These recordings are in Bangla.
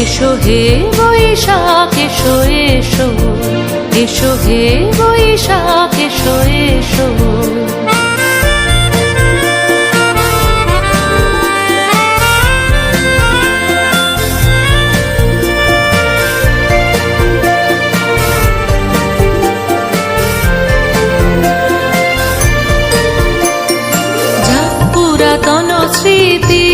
এসো হে বৈশাখ এসো এসো। এসো হে বৈশাখ এসো এসো। স্মৃতি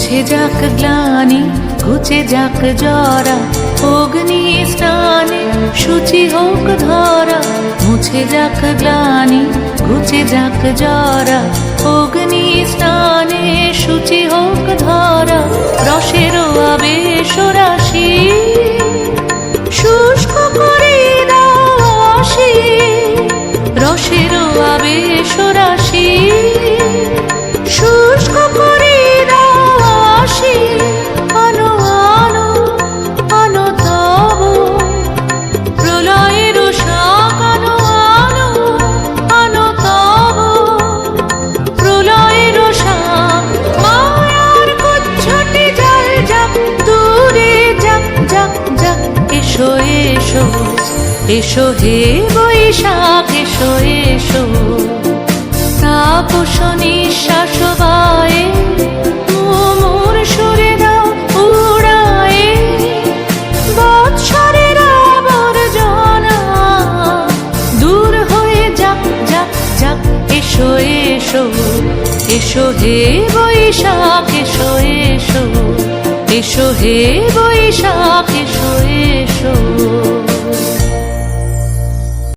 মুছে যাক গ্লানি ঘুচে যাক জরা, অগ্নি স্নানে সূচি হোক ধরা। মুছে যাক গ্লানি ঘুচে যাক জরা, অগ্নি স্নানে সূচি হোক ধরা। রসের আবেশ রাশি। এসো এসো এসো হে বৈশাখ, এসো এসো। তাপস নিঃশ্বাস বায়ে দূর হয়ে যাক যাক যাক, এসো হে বৈশাখ, এসো এসো। এসো হে এসো